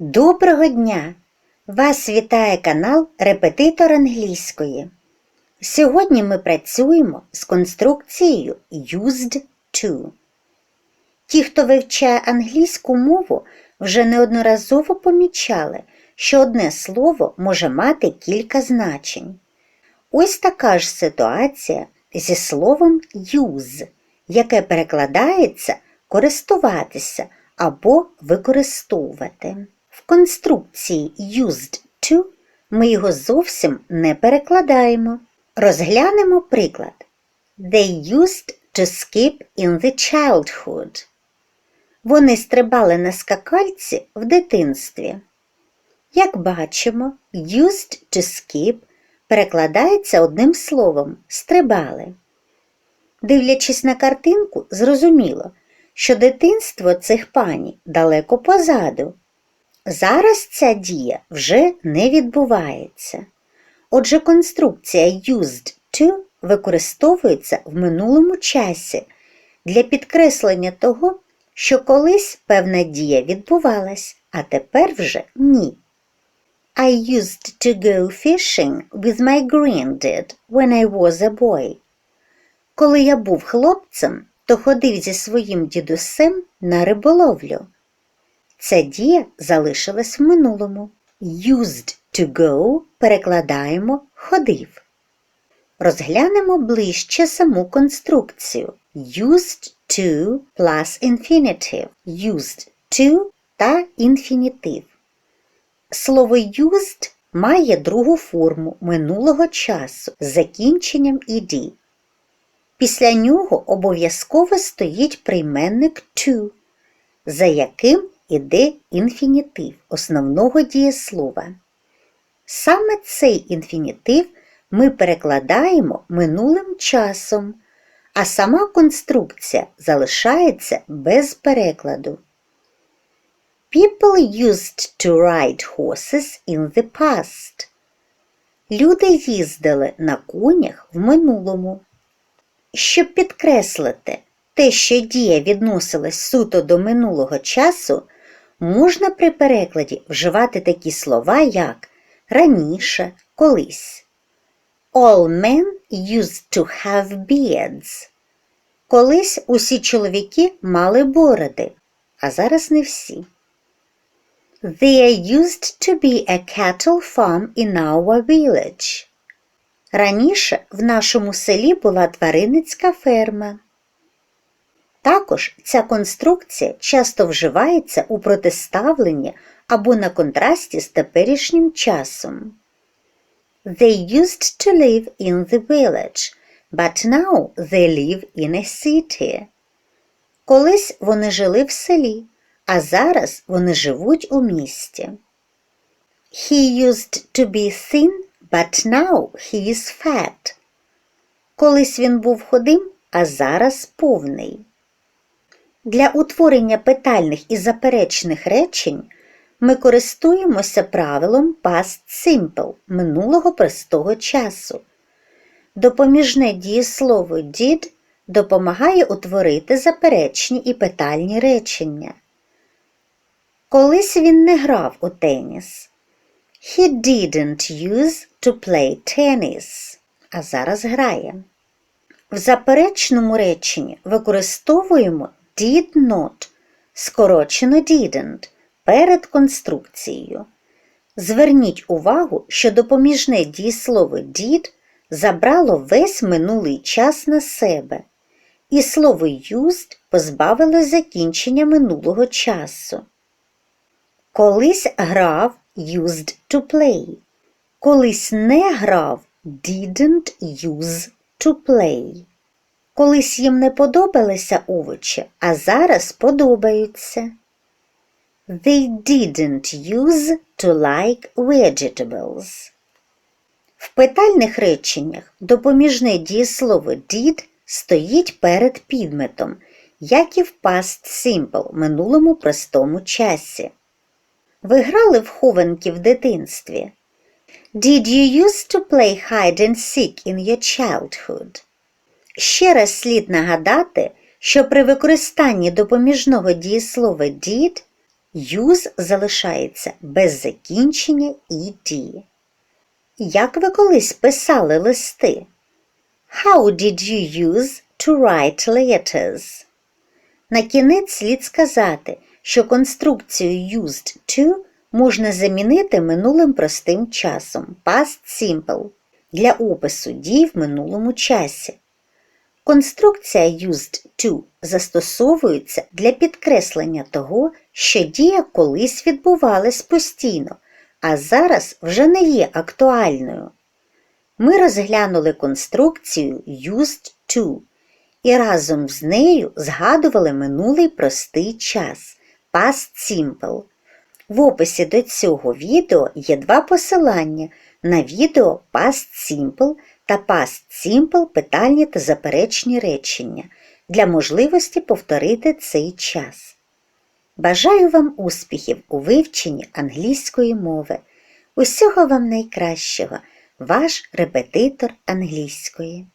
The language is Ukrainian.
Доброго дня! Вас вітає канал Репетитор англійської. Сьогодні ми працюємо з конструкцією used to. Ті, хто вивчає англійську мову, вже неодноразово помічали, що одне слово може мати кілька значень. Ось така ж ситуація зі словом use, яке перекладається користуватися або використовувати. В конструкції used to ми його зовсім не перекладаємо. Розглянемо приклад. They used to skip in the childhood. Вони стрибали на скакальці в дитинстві. Як бачимо, used to skip перекладається одним словом стрибали. Дивлячись на картинку, зрозуміло, що дитинство цих пані далеко позаду. Зараз ця дія вже не відбувається. Отже, конструкція used to використовується в минулому часі для підкреслення того, що колись певна дія відбувалась, а тепер вже ні. I used to go fishing with my granddad when I was a boy. Коли я був хлопцем, то ходив зі своїм дідусем на риболовлю. Ця дія залишилась в минулому. Used to go перекладаємо ходив. Розглянемо ближче саму конструкцію. Used to plus infinitive. Used to та інфінітив. Слово used має другу форму минулого часу з закінченням «ed». Після нього обов'язково стоїть прийменник to, за яким іде інфінітив основного дієслова. Саме цей інфінітив ми перекладаємо минулим часом, а сама конструкція залишається без перекладу. People used to ride horses in the past. Люди їздили на конях в минулому. Щоб підкреслити те, що дія відносилась суто до минулого часу, можна при перекладі вживати такі слова, як раніше, колись. All men used to have beards. Колись усі чоловіки мали бороди, а зараз не всі. There used to be a cattle farm in our village. Раніше в нашому селі була тваринницька ферма. Також ця конструкція часто вживається у протиставленні або на контрасті з теперішнім часом. They used to live in the village, but now they live in a city. Колись вони жили в селі, а зараз вони живуть у місті. He used to be thin, but now he is fat. Колись він був худим, а зараз повний. Для утворення питальних і заперечних речень ми користуємося правилом past simple минулого простого часу. Допоміжне дієслово did допомагає утворити заперечні і питальні речення. Колись він не грав у теніс. He didn't use to play tennis, а зараз грає. В заперечному реченні використовуємо did not, скорочено didn't, перед конструкцією. Зверніть увагу, що допоміжне дієслово did забрало весь минулий час на себе, і слово used позбавило закінчення минулого часу. Колись грав used to play. Колись не грав didn't use to play. Колись їм не подобалися овочі, а зараз подобаються. They didn't use to like vegetables. В питальних реченнях допоміжне дієслово did стоїть перед підметом, як і в past simple минулому простому часі. Ви грали в хованки в дитинстві? Did you used to play hide and seek in your childhood? Ще раз слід нагадати, що при використанні допоміжного дієслова did use залишається без закінчення «ed». Як ви колись писали листи? How did you use to write letters? На кінець слід сказати, що конструкцію used to можна замінити минулим простим часом past simple для опису дій в минулому часі. Конструкція used to застосовується для підкреслення того, що дія колись відбувалась постійно, а зараз вже не є актуальною. Ми розглянули конструкцію used to і разом з нею згадували минулий простий час past simple. В описі до цього відео є два посилання на відео past simple та past simple питальні та заперечні речення для можливості повторити цей час. Бажаю вам успіхів у вивченні англійської мови. Усього вам найкращого, ваш репетитор англійської.